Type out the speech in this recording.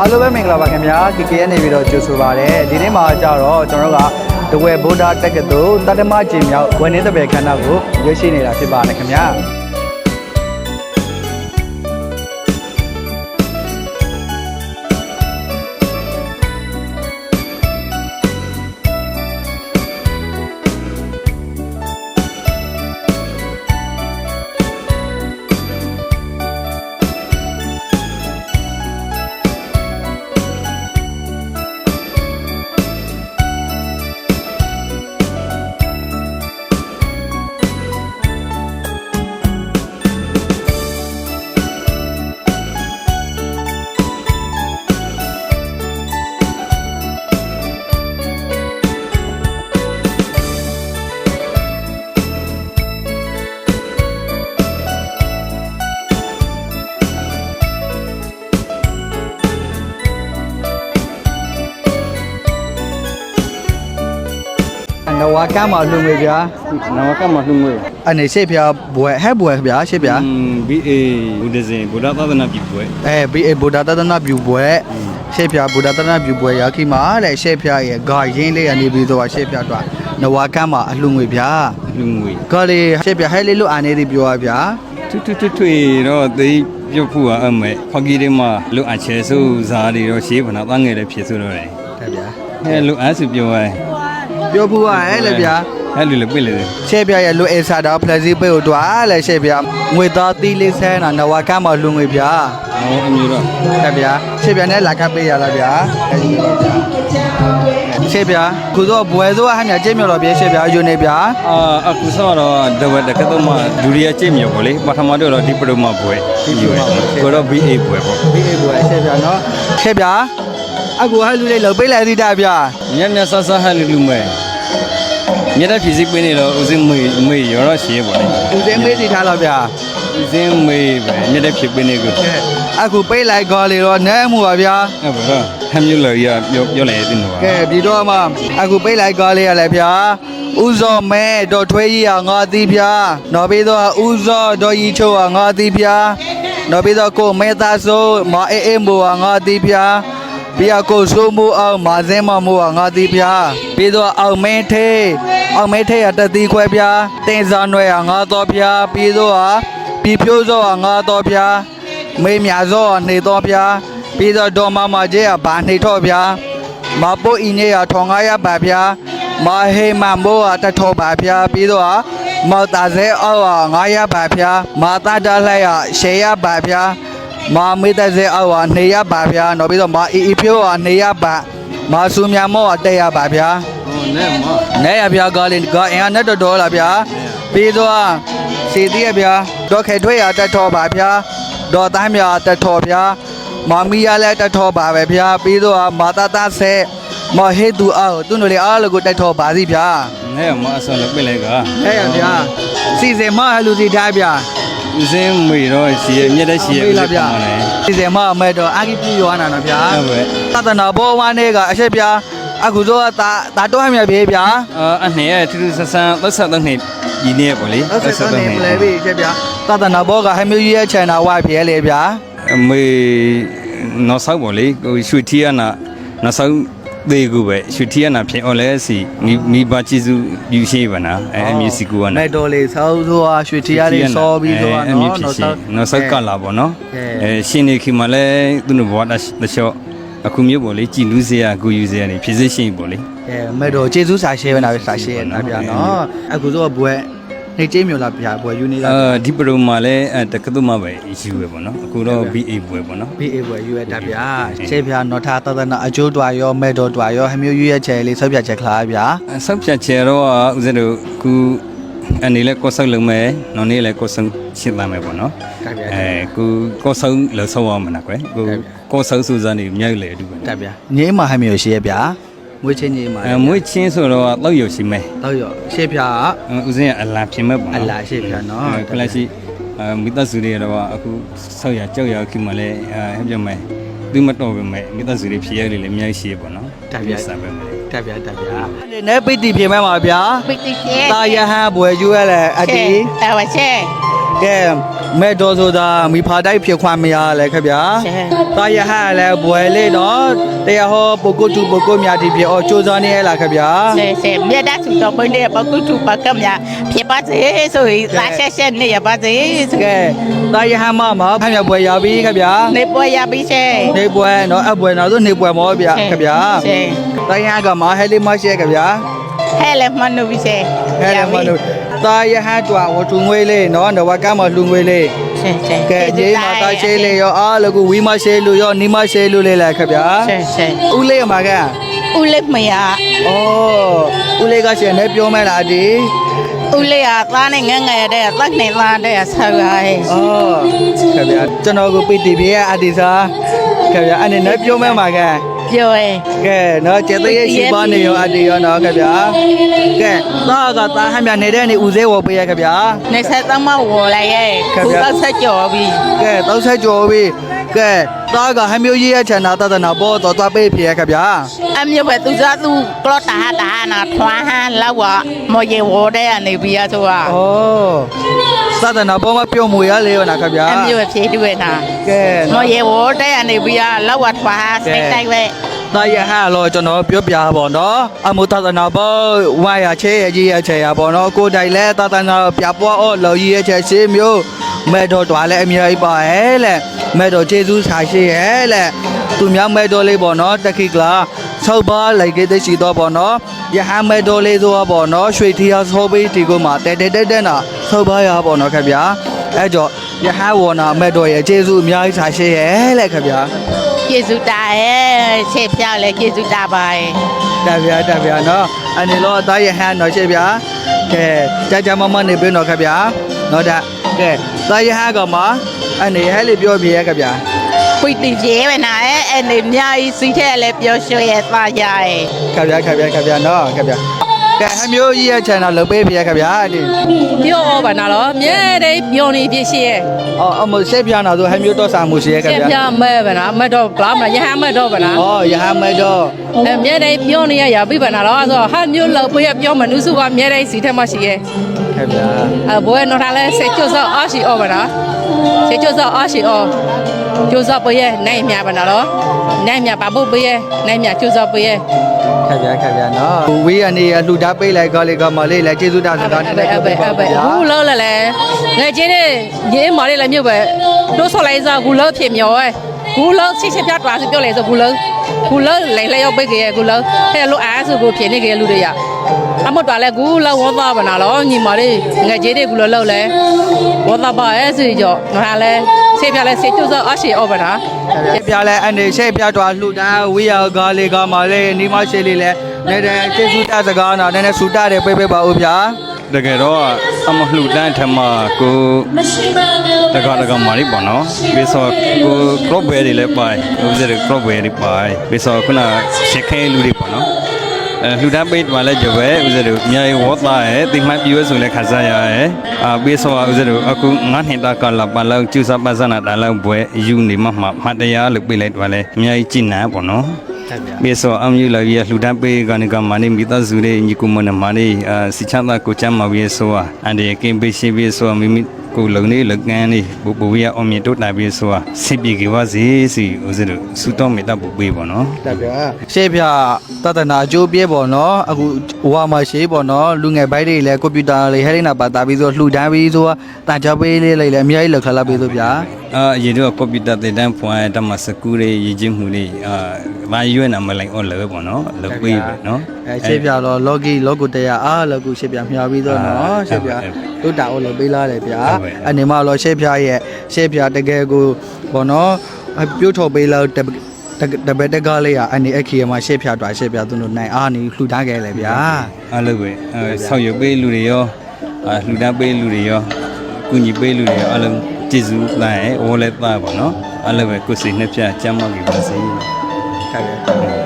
အားလုံးပဲမင်္ဂလာပါခင်ဗျာ KK ရနေပြီးတော့ကြိုဆိုပါရစေဒီနေ့မှာကြတော့ကျွန်တော်တို့ကတဝဲဗုဒ္ဓတက္ကသိုလ်တတ္တမကျင်မြောက်ဝင်းနေတပည့်ခန္ဓာကိုရွေးရှိနေတာဖြစ်ပါတယ်ခင်ဗျာ နဝကမ်းမှာလူငွေဗျာနာမကမလှငွေအနေရှိဖျားဘွယ်ဟဲ့ဘွယ်ဗျာရှိဗျာ BA ဘုဒ္ဓဇင်ဘုရားသာသနာပြုပွဲအဲ BA ဗုဒ္ဓတတနာပြူဘွယ်ရှိဖျားဗုဒ္ဓတတနာပြူဘွယ်ရခိမှာတဲ့ရှိဖျားရဲ့ဂါရင်းလေးအနေပြီးတော့ရှိဖျားတော့နဝကမ်းမှာအလှငွေဗျာလှငွေကလေးရှိဖျားဟဲ့လေးလို့အနေဒီပြောပါဗျာထွထွထွထွတော့သိပြုတ်ဖို့အမဲဖကြီးတွေမှာလွတ်အချဲဆိုဇာတွေတော့ရှေးဗနာတန်းငယ်တဲ့ဖြစ်ဆိုတော့တယ်တဲ့ဗျာဟဲ့လွတ်အစုပြောရဲ ပြောဖို့ကဟဲ့လေဗျာဟဲ့လူလည်းပြစ်လေတယ်ရှေ့ပြရဲ့လူအစားတော့ဖလက်စီပေးတို့အားလဲရှေ့ပြငွေသားတီးလေးဆဲနာနဝကမ်းမှာလူငွေဗျာဟောအမျိုးတော့တဲ့ဗျာရှေ့ပြနဲ့လာခတ်ပေးရလားဗျာအဲဒီပါဗျာရှေ့ပြကုသောဘွယ်သောဟမ်းမြကျင်းမြော်တော့ပြေရှေ့ပြယူနေဗျာအာအခုဆောတော့ဒဝတကတော့မှဒူရီယာကျင့်မြော်ပေါ့လေပထမတော့ဒီပရမပွဲယူရဲကိုတော့ BA ပွဲပေါ့ဒီအေဘွယ်ရှေ့ပြနော်ရှေ့ပြ အခုဟဲ့လူလေးလောက်ပေးလိုက်သေးတာဗျာညညဆဆဟဲ့လူလူမဲမြတ်တဲ့ဖြည့်စည်းပေးနေတော့ဦးစင်းမေမေရောတော့ရှေးပေါ့လေဦးစင်းမေးစီထားတော့ဗျာဦးစင်းမေပဲမြတ်တဲ့ဖြည့်ပေးနေကိုအခုပေးလိုက်ကောလေတော့နဲမှုပါဗျာအဲ့ပါတော့ဟမ်းမျိုးလော်ရပြောပြောလိုက်တဲ့နော်ကဲဒီတော့မှအခုပေးလိုက်ကောလေးရလဲဗျာဥဇော်မဲတော့ထွေးကြီးအောင်ငါသည်ဗျာနော်ပြီးတော့ဥဇော်တော့ရီချိုအောင်ငါသည်ဗျာနော်ပြီးတော့ကိုမဲသားဆိုမအေးအေးမို့အောင်ငါသည်ဗျာ ပြီးတော့ကိုဆိုးမှုအောင်မာစင်းမမှုအောင်ငါသည်ဗျာပြီးတော့အောင်မဲထေးအောင်မဲထေးရတတိခွဲဗျာတင်စားနွယ်အောင်ငါတော့ဗျာပြီးတော့ပြီးဖြိုးစောအောင်ငါတော့ဗျာမေးမြစောနေတော့ဗျာပြီးတော့ဒေါ်မမကြီးကဘာနေတော့ဗျာမပုတ်အင်းရထောင်ငါရပါဗျာမဟေမမိုးအတထောပါဗျာပြီးတော့မောက်တာစဲအောက်ငါရပါဗျာမာတာတလိုက်ရရှေရပါဗျာ မမေတ္တစဲအောက်နေရပါဗျာနောက်ပြီးတော့မအီအီဖြိုးနေရပါမဆူမြမောတက်ရပါဗျာဟောနဲ့မနဲရဗျာကားလေးကအင်ဟာနဲ့တော်တော်လာဗျာပြီးတော့စီတီရဗျာတော့ခဲထွေးရတက်ထောပါဗျာတော့တိုင်းမြတက်ထောဗျာမမီရလည်းတက်ထောပါပဲဗျာပြီးတော့မာတာတာဆဲမဟေတူအောသူတို့လေအားလို့ကိုတက်ထောပါစီဗျာနဲ့မအဆောလည်းပြလိုက်ကနဲရဗျာစီစဉ်မဟလူစီထားဗျာ ဦးစင်းမေတော့ရှေးမြတ်တဲ့ရှေးပေးလာဗျာစီစဉ်မအမဲတော့အာဂိပြရောနာနော်ဗျာဟုတ်ပဲသတနာဘောဝါနေကအချက်ဗျာအခုတော့တာတာတော့မြပြေဗျာအာအနှဲထူးထူးဆန်းဆန်းသက်ဆက်တဲ့နှစ်ဒီနေ့ပေါ့လေဟုတ်ကဲ့ဆက်နေပလဲပြီချက်ဗျာသတနာဘောကဟမျိုးကြီးရဲ့ channel ဝပြဲလေဗျာအမေနော်ဆောက်ပေါ့လေကိုရွှေထီရနာနော်ဆောက် သေးကူပဲရွှေထီရနာဖြစ်အောင်လဲစီမိမိဘကျေစုယူရှိပါနာအဲအမည်စီကူကနာမဲ့တော်လေးဆောင်းဆိုတာရွှေထီရလေးစောပြီးဆိုတာအမည်နော်ဖြစ်ရှိနော်ဆောက်ကလာပေါ့နော်ကဲအဲရှင်နေခီမှာလဲသူ့ဘဝတလျှော့အခုမျိုးပေါ့လေကြည်နူးစရာကိုယူစရာနေဖြစ်စေရှင်ပေါ့လေအဲမဲ့တော်ကျေးဇူးစာရှယ်ပဲနာပဲစာရှယ်နာဗျာနော်အခုဆိုဘွယ် နေချင်းမျိုးလားဗျာဘွယ်ယူနေလားအဲဒီပရိုမှာလဲအဲတက္ကသိုလ်မှာပဲယူရပေါ့နော်အခုတော့ BA ပွဲပေါ့နော် BA ဘွယ်ယူရတာဗျာရှယ်ဗျာနော်ထားသတနာအကျိုးတွာရောမဲ့တော်တွာရောဟမျိုးကြီးရဲ့ channel လေးဆောက်ပြချက်ခလားဗျာအဆောက်ဖြတ်ချေတော့ဦးဇင်းတို့ခုအနေလဲကောဆောက်လုံးမယ်နော်နေလဲကောဆောက်ရှင်းသားမယ်ပေါ့နော်ကဲဗျာအဲခုကောဆောက်လောဆောက်အောင်မနာကွယ်ခုကောဆောက်စူဇာနေမြိုက်လေအတူပဲတဗျာငိမ့်မှာဟမျိုးရှိရဗျာ မွေးချင်းကြီးမှာအဲမွေးချင်းဆိုတော့တော့ရရှိမယ်တော့ရောရှယ်ဗျာဦးဇင်းကအလာဖြစ်မဲ့ပေါ့အနော်လားရှယ်ဗျာနော်ဖလက်ရှိအဲမိသားစုတွေကတော့အခုဆောက်ရကြောက်ရခိမလဲအဲဟဲ့ပြမယ်သူမတော်ပဲမဲ့မိသားစုတွေဖြစ်ရလေလေအများကြီးရှိရပေါ့နော်စားပဲမယ်တက်ဗျာတက်ဗျာနဲပိတ်တီပြင်မဲ့မှာဗျာပိတ်တိကျဲတာယဟန်ဘွယ်ယူရလဲအတီတာဝချဲကဲ မဲ့တော်ဆိုတာမိဖာတိုက်ဖြစ်ခွင့်မရလဲခင်ဗျာရှယ်တာယဟလည်းဘွယ်လေးတော့တရားဟောပုဂ္ဂိုလ်သူပုဂ္ဂိုလ်များဒီပြေအော်စူးစမ်းနေရလားခင်ဗျာရှယ်ရှယ်မြတ်တဆူတော်ပွင့်တဲ့ပကုထုပကမြဖြစ်ပါစေဆိုရင်လာရှက်ရှက်နေရပါစေဆိုကဲတာယဟမမှာဖမ်းရဘွယ်ရပြီခင်ဗျာနေပွဲရပြီရှယ်နေဘွယ်နော်အဘွယ်နော်ဆိုနေဘွယ်မောဗျာခင်ဗျာရှယ်တာယဟကမှာဟဲလေးမရှိခင်ဗျာဟဲလေမနုပြီရှယ်ဟဲလေးမလို့ တာယဟတွာဝထုငွေလေးနော်နဝကမှာလူငွေလေးရှယ်ရှယ်ကဲဂျေးမာတာရှေးလေးရောအားလကူဝီမရှိလူရောနီမရှိလူလေးလဲခင်ဗျာရှယ်ရှယ်ဦးလေးမှာကဲဦးလေးမရဩဦးလေးကရှင်နဲ့ပြောမဲလားဒီဦးလေးကသားနဲ့ငငယ်တဲ့တက်နေသားတဲ့ဆောက်ရဲဩခင်ဗျာကျွန်တော်ကိုပိတီပြရဲ့အဒီစာခင်ဗျာအနေနဲ့ပြောမဲမှာကဲ ပြောရဲကဲနော်ကျေသေးရဲ့ရှိပါနေရောအဒီရောနော်ခင်ဗျာကဲသားကသားဟမ်းမြနေတဲ့နေဦးသေးဝပေးရခင်ဗျာနေဆက်သမဝေါ်လိုက်ရဲ့ခုတော့ဆက်ကြော်ပြီကဲတောက်ဆက်ကြော်ပြီကဲ သားကဟမ်းမျိုးကြီးရဲ့ချန်နာတသနာပေါ်တော့သွားပေးဖြစ်ရခင်ဗျာအမျိုးပဲသူစားသူကလောတာဟာတာနာထွားဟန်လောက်ဝမော်ရေဝေါ်တဲ့အနေပြီးရဆိုတာဩသသနာပေါ်မှာပြုံးမူရလေရောနာခင်ဗျာအမျိုးပဲဖြည့်တွေ့တာကဲမော်ရေဝေါ်တဲ့အနေပြီးရလောက်ဝထွားစိတ်တိုက်ပဲတာရဟလို့ကျွန်တော်ပြောပြပါတော့အမှုသသနာပေါ်ဝါရချေရကြီးရချေရပါတော့ကိုတိုင်လဲသသနာပြပွားအော်လော်ကြီးရချေရှင်းမျိုးမဲ့တော်တွားလဲအများကြီးပါဟဲ့လက် မဲ့တော်ကျေးဇူးစာရှိရဲ့လက်သူများမဲ့တော်လေးပေါ့နော်တခိကလာဆောက်ပါလိုက်ခဲ့တဲ့ရှိတော့ပေါ့နော်ယဟမဲ့တော်လေးဆိုတော့ပေါ့နော်ရွှေထီအောင်ဆောပေးဒီကိုမှာတဲတဲတဲတဲနာဆောက်ပါရပေါ့နော်ခင်ဗျာအဲ့တော့ယဟဝနာမဲ့တော်ရဲ့ကျေးဇူးအများကြီးစာရှိရဲ့လက်ခင်ဗျာကျေစုတာရဲ့ရှေ့ပြောက်လေကျေစုတာပါရဲ့တက်ဗျာတက်ဗျာနော်အနေလောအသားရဟန်းတော့ရှေ့ဗျာကဲကြာကြာမမနေပြီနော်ခဗျာနော်ဒါကဲ သားရဟန်းကမှအနေဟဲလေးပြောပြရခဗျာပွိတိပြေပဲနာရဲ့အနေအများကြီးစီးထဲလည်းပြောရွှေရဲ့သားရရဲ့ခဗျာခဗျာခဗျာနော်ခဗျာ ကဲအမျိုးကြီးရဲ့ channel လုပ်ပေးပြရခဗျာဒီပြောပါနာတော့မြဲတယ်ပြောနေပြရှိရဲ့အော်အမရှေ့ပြနာဆိုဟမျိုးတော့စာမှုရှိရခပြဗျာပြမဲပါနာမတော့ဘလားမရဟမဲတော့ပါနာအော်ရဟန်းမဲတော့အဲမြဲတယ်ပြောနေရရပြပါနာတော့ဆိုဟာမျိုးလောက်ပြပြောမနုစုကမြဲတယ်စီထဲမှာရှိရဲ့ခဗျာအဘွေနော်ထားလဲစေကျစောအရှိအောပါနာစေကျစောအရှိအောကျစောပြရဲ့နိုင်မြပါနာတော့နိုင်မြပါဖို့ပြရဲ့နိုင်မြကျစောပြရဲ့ ခဗျာခဗျာနော်ဝေးအနေလှူဒါပေးလိုက်ကလေးကမလေးလဲကျေးဇူးတော်စကားနဲ့အဲ့ပဲအဲ့ပဲဘူးလောက်လဲလဲငယ်ချင်းနဲ့ရင်းမာလေးလည်းမြုပ်ပဲတို့ဆော်လိုက်စားဘူးလောက်ဖြစ်မျောရဲ့ဘူးလောက်ချစ်ချစ်ပြတ်သွားစပြောလေဆိုဘူးလောက်ဘူးလောက်လဲလဲရောက်ပိတ်ကြရဲ့ဘူးလောက်ဟဲ့လို့အားဆိုကိုဖြစ်နေကြလူတွေရ အမတော်လဲဘူးလောက်ဝတ်သားပါနာတော့ညီမလေးငယ်ချင်းတွေကိုလောက်လောက်လဲဝတ်သားပါရဲ့ဆိုကြောငါလဲဆေးပြလဲဆေးကျုပ်စောအရှိအော်ပါနာရှေ့ပြလဲအနေရှေ့ပြတော့လှူဒါဝေးရကားလေးကမလေးနီမရှိလေးလဲနေတဲ့ကျေးဇူးတော်စကားနော်နည်းနည်းဆူတာတယ်ပေးပေးပါဦးဗျာတကယ်တော့အမလှူတန်းထမကိုတကတကမာရီပေါ့နော်ဘေးစောကို crop bear တွေလည်းပိုင်ဥစ္စာတွေ crop bear တွေပိုင်ဘေးစောခုနရှက်ခဲလူတွေပေါ့နော်အဲ လှူဒန်းပေးမှလည်းကြပဲဥစ္စာတွေအများကြီးဝတ်သားရဲ့တိမှတ်ပြီးရဆိုလည်းခါစားရရဲ့အာဘေးစောဥစ္စာတွေအခုငါးနှစ်တာကလာပါလောက်ကျူစာပါစနာတာလောက်ဘွဲယူနေမှမှမှတရားလို့ပြေးလိုက်တော့လဲအများကြီးကြည်နာပေါ့နော်ဘေဆိုအမျိုးလာရလှူဒန်းပေးကနေကမနေမိသားစုလေးညီကိုမနမနေအစီချမ်းသာကိုချမ်းမာပြီးဆိုအန်ဒီကင်းပေးရှိပြီးဆိုမိမိ ကိုလုံနေလကန်နေဘူဘူရအောင်မြတ်တို့တာပြီးဆိုစိတ်ပြေကြပါစေစီဦးဇင်းတို့စူတော့မေတ္တာပူပေးပါနော်တက်ဗျာရှေ့ပြတသနာအကျိုးပြပေါ့နော်အခုဟိုမှာရှေ့ပေါ့နော်လူငယ်ဘိုက်တွေလဲကွန်ပျူတာလေးဟဲလေးနာပါတာပြီးဆိုလှူဒန်းပြီးဆိုတန်ချပေးလေးလေးလဲအများကြီးလောက်ခလာပေးဆိုဗျာအာရေတော့ကွန်ပျူတာတင်တန်းဖွာတမစကူရေးရည်ချင်းမှုလေးအာဘာရွေးနာမလိုက်အော်လဲပေါ့နော်လုပ်ပေးပဲနော်အဲရှေ့ပြတော့ logi logo တရားအား logo ရှေ့ပြမြှာပြီးတော့နော်ရှေ့ပြတို့တာအော်လို့ပေးလာတယ်ဗျာအနေမှာတော့ရှေ့ပြရဲ့ရှေ့ပြတကယ်ကိုပေါ့နော်ပြုတ်ထုတ်ပေးလို့တတပက်တကားလေးอ่ะအနေအခီမှာရှေ့ပြတော့ရှေ့ပြသူတို့နိုင်အားနေလှူဒန်းခဲ့လေဗျာအားလုံးပဲအဲဆောက်ရပေးလူတွေရောအာလှူဒန်းပေးလူတွေရောကုညီပေးလူတွေရောအားလုံးကျေးဇူးတင်ဝေါ်လဲသားပါနော်အားလုံးပဲကိုယ်စိတ်နှစ်ဖြတ်ကျမ်းမာကြပါစေခက်တယ်